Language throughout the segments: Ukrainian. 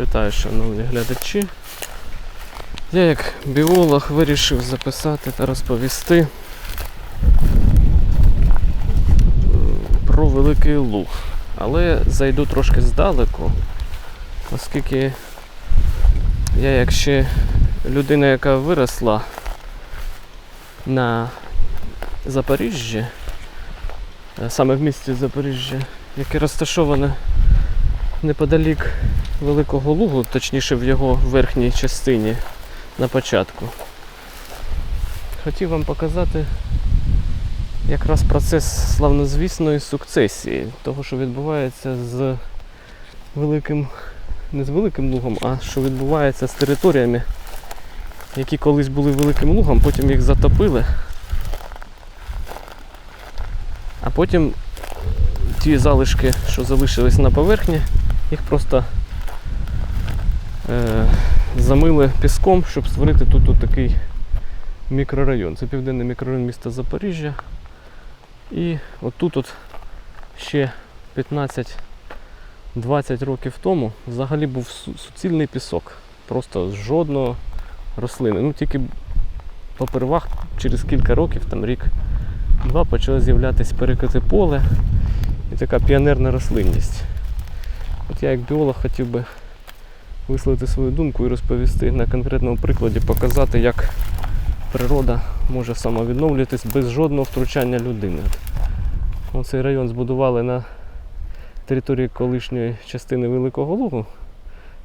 Вітаю, шановні глядачі. Я як біолог вирішив записати та розповісти про Великий Луг. Але зайду трошки здалеку, оскільки я як ще людина, яка виросла на Запоріжжі, е, саме в місті Запоріжжя, яке розташоване неподалік Великого Лугу, точніше в його верхній частині на початку. Хотів вам показати якраз процес славнозвісної сукцесії, того, що відбувається з великим, не з великим лугом, а що відбувається з територіями, які колись були великим лугом, потім їх затопили. А потім ті залишки, що залишились на поверхні, їх просто замили піском, щоб створити тут, такий мікрорайон. Це південний мікрорайон міста Запоріжжя. І отут от ще 15-20 років тому взагалі був суцільний пісок. Просто з жодного рослини. Ну тільки попервах через кілька років, там рік-два, почали з'являтися перекати поле і така піонерна рослинність. От я як біолог хотів би висловити свою думку і розповісти на конкретному прикладі, показати, як природа може самовідновлюватись без жодного втручання людини. Оцей район збудували на території колишньої частини Великого Лугу,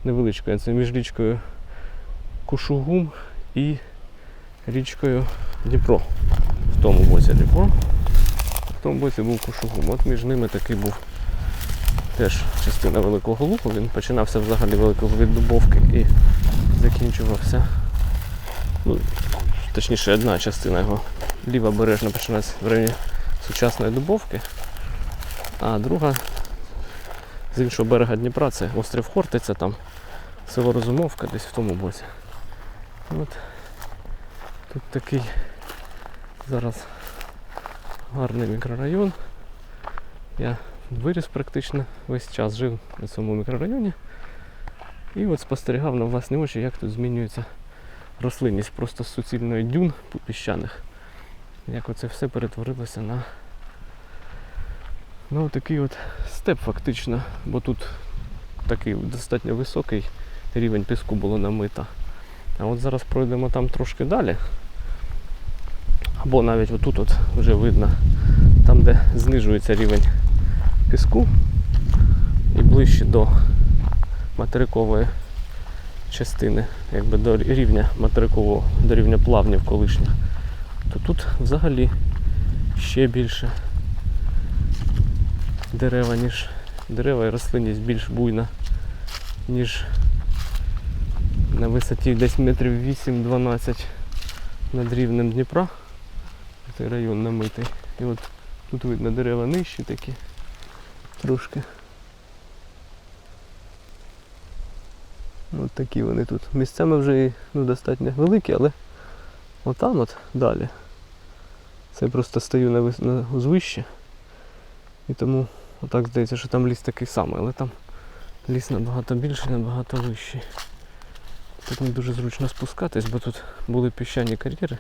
невеличкої, це між річкою Кушугум і річкою Дніпро. В тому боці Дніпро. В тому боці був Кушугум. От між ними такий був теж частина Великого Лугу. Він починався взагалі великого від Дубовки і закінчувався. Ну, точніше, одна частина його ліва бережна починається в районі сучасної Дубовки, а друга з іншого берега Дніпра це острів Хортиця, там село Розумовка, десь в тому боці. От тут такий зараз гарний мікрорайон. Я виріс практично весь час, жив на цьому мікрорайоні. І от спостерігав на власні очі, як тут змінюється рослинність просто з суцільної дюн піщаних. Як оце все перетворилося на, на такий от степ фактично, бо тут такий достатньо високий рівень піску було намито. А от зараз пройдемо там трошки далі. Або навіть отут от вже видно, там де знижується рівень піску і ближче до материкової частини, якби до рівня материкового, до рівня плавнів колишніх, то тут взагалі ще більше дерева, ніж дерева і рослинність більш буйна, ніж на висоті десь метрів 8-12 над рівнем Дніпра. Цей район намитий. І от тут видно дерева нижчі такі трошки. От такі вони тут. Місцями вже ну, достатньо великі, але отам от далі. Це просто стою на, вис- на узвищі. І тому отак здається, що там ліс такий самий, але там ліс набагато більший, набагато вищий. Тут не дуже зручно спускатись, бо тут були піщані кар'єри.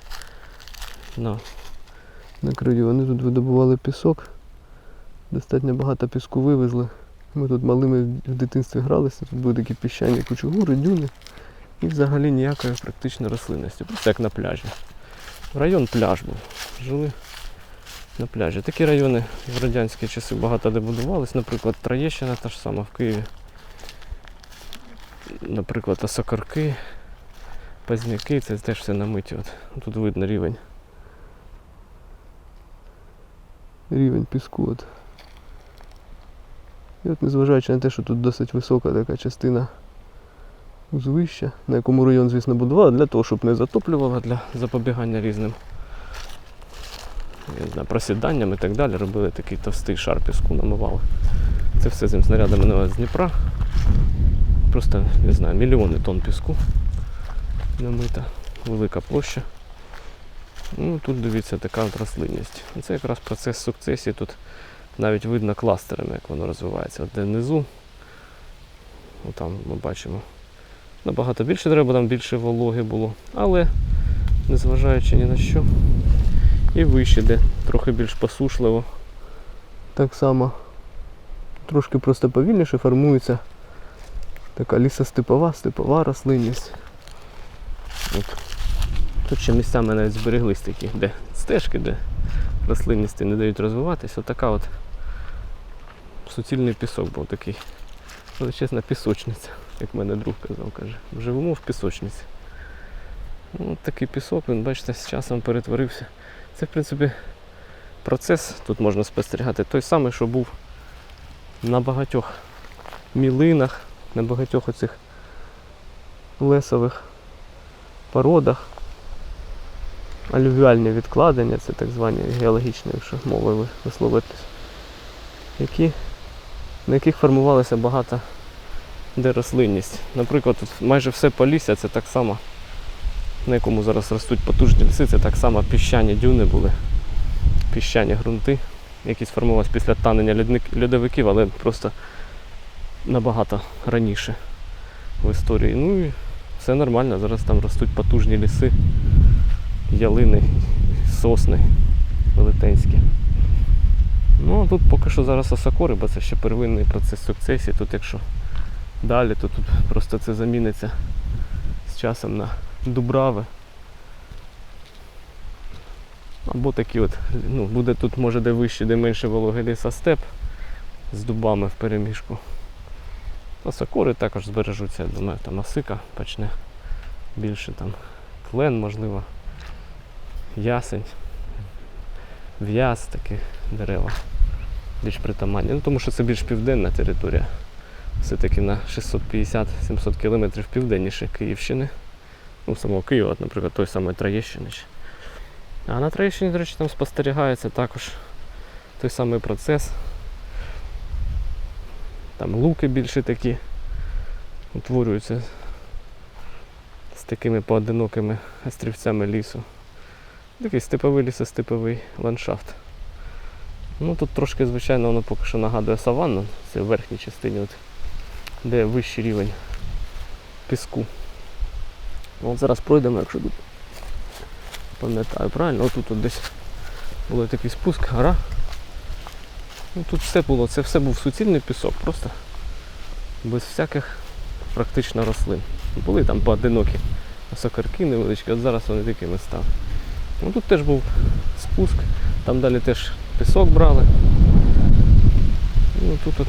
На, на краю вони тут видобували пісок. Достатньо багато піску вивезли. Ми тут малими в дитинстві гралися, тут були такі піщані кучугури, дюни. І взагалі ніякої практично рослинності. Просто як на пляжі. Район пляж був. Жили на пляжі. Такі райони в радянські часи багато де будувались. Наприклад, Троєщина та ж сама в Києві. Наприклад, Осокорки, Пазняки, це теж все намиті. От. Тут видно рівень. Рівень піску. От. І от незважаючи на те, що тут досить висока така частина узвища, на якому район, звісно, будували, для того, щоб не затоплювало, для запобігання різним я не знаю, просіданням і так далі, робили такий товстий шар піску, намивали. Це все цим снарядами навели з Дніпра. Просто, не знаю, мільйони тонн піску намита, велика площа. Ну, тут дивіться така рослинність. Це якраз процес сукцесії. Тут навіть видно кластерами, як воно розвивається. От де внизу Там ми бачимо. Набагато більше треба, там більше вологи було. Але незважаючи ні на що. І вище, де трохи більш посушливо. Так само трошки просто повільніше формується така лісостепова, степова рослинність. От. Тут ще місцями навіть збереглись такі, де стежки, де рослинності не дають розвиватися. Отака от суцільний пісок був такий. Величезна пісочниця, як мене друг казав, каже. Живемо в пісочниці. Ну, от такий пісок, він, бачите, з часом перетворився. Це, в принципі, процес тут можна спостерігати той самий, що був на багатьох мілинах, на багатьох оцих лесових породах. Алювіальні відкладення, це так звані геологічні, якщо мовою висловитись, які, на яких формувалося багато де рослинність. Наприклад, тут майже все полісся, це так само, на якому зараз ростуть потужні ліси, це так само піщані дюни були, піщані ґрунти, які сформувалися після танення льодовиків, але просто набагато раніше в історії. Ну і все нормально, зараз там ростуть потужні ліси, ялини, сосни велетенські. Ну а тут поки що зараз осокори, бо це ще первинний процес сукцесії. Тут якщо далі, то тут просто це заміниться з часом на дубрави. Або такі от, ну, буде тут може де вище, де менше вологий лісостеп з дубами в переміжку. Осокори також збережуться, я думаю, там осика почне більше там клен, можливо, ясень, в'яз такі дерева більш притаманні. Ну, тому що це більш південна територія. Все-таки на 650-700 кілометрів південніше Київщини. Ну, самого Києва, наприклад, той самої Троєщини. А на Троєщині, до речі, там спостерігається також той самий процес. Там луки більше такі утворюються з такими поодинокими острівцями лісу. Такий степовий лісостеповий ландшафт. Ну тут трошки, звичайно, воно поки що нагадує саванну, це в верхній частині, от, де вищий рівень піску. Ну, От зараз пройдемо, якщо тут пам'ятаю правильно, отут от десь був такий спуск, гора. Ну, тут все було, це все був суцільний пісок, просто без всяких практично рослин. Були там поодинокі сокарки невеличкі, от зараз вони такими стали. Ну, тут теж був спуск, там далі теж пісок брали. Ну, тут от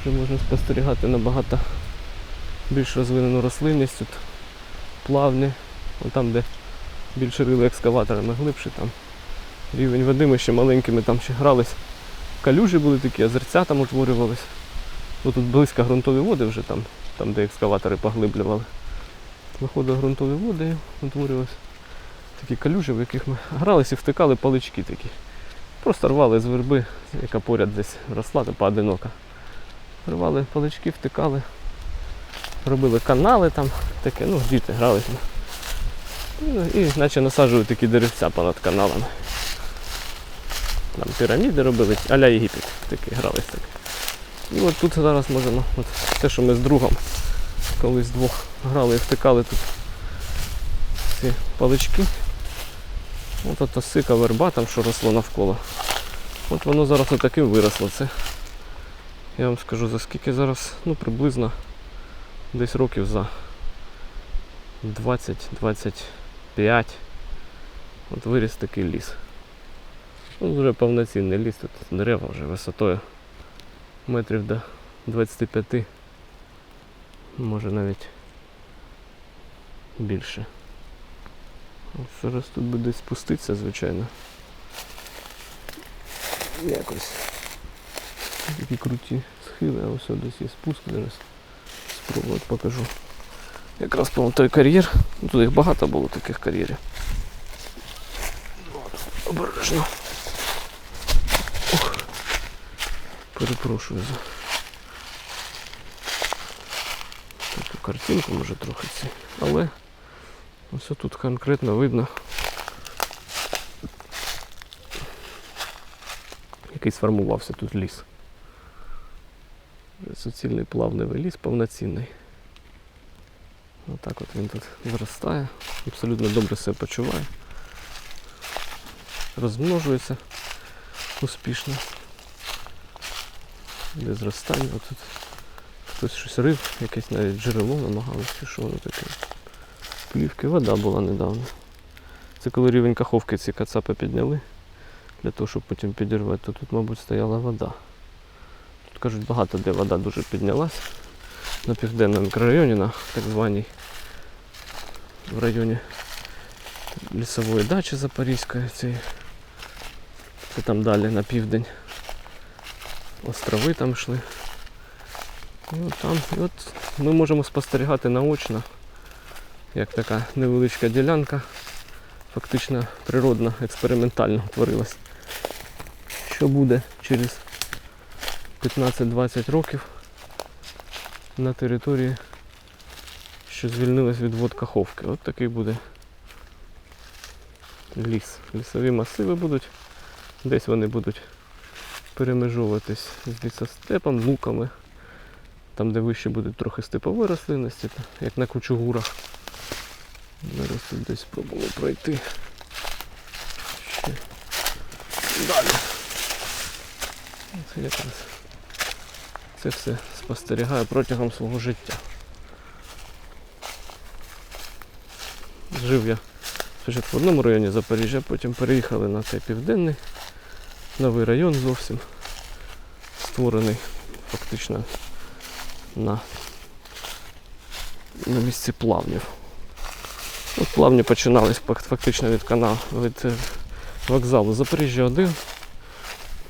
вже можна спостерігати набагато більш розвинену рослинність, тут плавні, Вон там, де більше рили екскаваторами глибше, там рівень води ми ще маленькими там ще грались. Калюжі були такі, озерця там утворювались. Ну, тут близько ґрунтові води вже там, там де екскаватори поглиблювали. Виходили ґрунтові води і утворювалися такі калюжі, в яких ми гралися і втикали палички такі. Просто рвали з верби, яка поряд десь росла, то поодинока. Рвали палички, втикали, робили канали там, таке, ну, діти гралися. Ну, і наче насаджували такі деревця понад каналами. Там піраміди робили, а-ля Єгипет такі грались так. І от тут зараз можемо, от те, що ми з другом колись двох грали і втикали тут ці палички. От ото сика верба там, що росло навколо. От воно зараз отаким виросло. Це я вам скажу за скільки зараз, ну приблизно десь років за 20-25. От виріс такий ліс. Ну, вже повноцінний ліс, тут дерева вже висотою метрів до 25, може навіть більше. Зараз тут буде спуститися, звичайно. Якось. Такі круті схили, а ось десь є спуск зараз. Спробую покажу. Якраз по той кар'єр. Ну, Тут їх багато було таких кар'єрів. Обережно. Ох. Перепрошую за таку картинку, може трохи ці. Але ось тут конкретно видно. Який сформувався тут ліс. Суцільний плавневий ліс, повноцінний. Отак от він тут зростає, абсолютно добре себе почуває. Розмножується успішно. Де зростання, отут хтось щось рив, якесь навіть джерело намагалось, чи що воно таке. Плівки, вода була недавно. Це коли рівень каховки ці кацапи підняли, для того, щоб потім підірвати, то тут, мабуть, стояла вода. Тут кажуть, багато де вода дуже піднялась. На південному мікрорайоні, на так званій в районі лісової дачі Запорізької. Цієї. Це там далі на південь. Острови там йшли. І от там, і от ми можемо спостерігати наочно, як така невеличка ділянка, фактично природна, експериментально утворилась. Що буде через 15-20 років на території, що звільнилась від вод Каховки. От такий буде ліс. Лісові масиви будуть. Десь вони будуть перемежовуватись з лісостепом, луками. Там, де вище буде трохи степової рослинності, як на кучугурах. Зараз тут десь спробуємо пройти. Ще далі. Це якраз це все спостерігаю протягом свого життя. Жив я спочатку в одному районі Запоріжжя, потім переїхали на цей південний, новий район зовсім створений фактично на, на місці плавнів. От плавні починались фактично від каналу, від е, вокзалу Запоріжжя 1.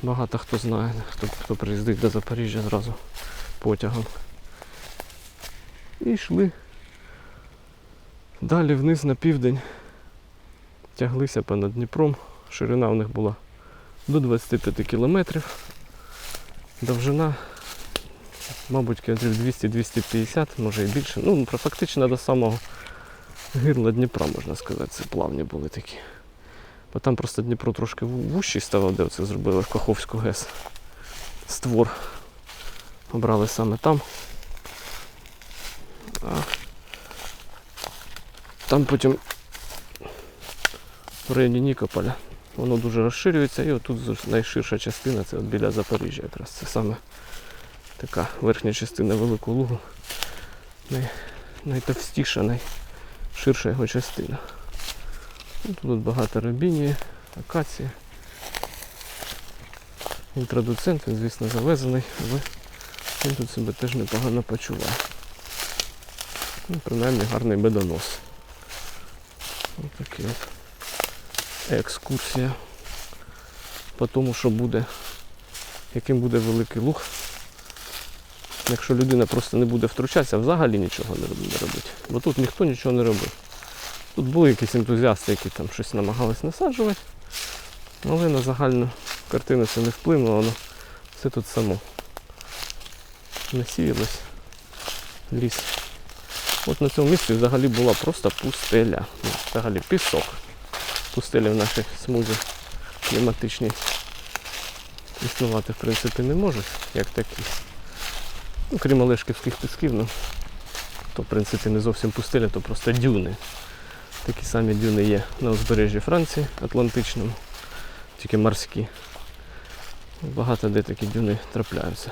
Багато хто знає, хто, хто приїздить до Запоріжжя зразу потягом. І йшли далі вниз на південь. Тяглися понад Дніпром. Ширина у них була до 25 кілометрів. Довжина, мабуть, кілометрів 200-250, може і більше. Ну, фактично до самого гирла Дніпра, можна сказати, це плавні були такі. Бо там просто Дніпро трошки ву- вущий ставав, де це зробили Каховську ГЕС. Створ. Обрали саме там. А там потім в районі Нікополя воно дуже розширюється і отут найширша частина це от біля Запоріжжя якраз. Це саме така верхня частина Великого Лугу. Най, найтовстіша, найширша його частина. Ну, Тут багато рабінії, акації. Інтродуцент, він, звісно, завезений, але він тут себе теж непогано почуває. Ну, принаймні гарний медонос. Ось такий от екскурсія по тому, що буде, яким буде великий луг. Якщо людина просто не буде втручатися, взагалі нічого не роб- не робить. Бо тут ніхто нічого не робив. Тут були якісь ентузіасти, які там щось намагались насаджувати, але на загальну картину це не вплинуло, воно все тут само насіялось. Ліс. От на цьому місці взагалі була просто пустеля. Ну, взагалі пісок. Пустелі в нашій смузі кліматичній існувати в принципі не можуть, як такі. Крім Олешківських пісків, ну, то в принципі не зовсім пустеля, то просто дюни. Такі самі дюни є на узбережжі Франції, Атлантичному, тільки морські. Багато де такі дюни трапляються.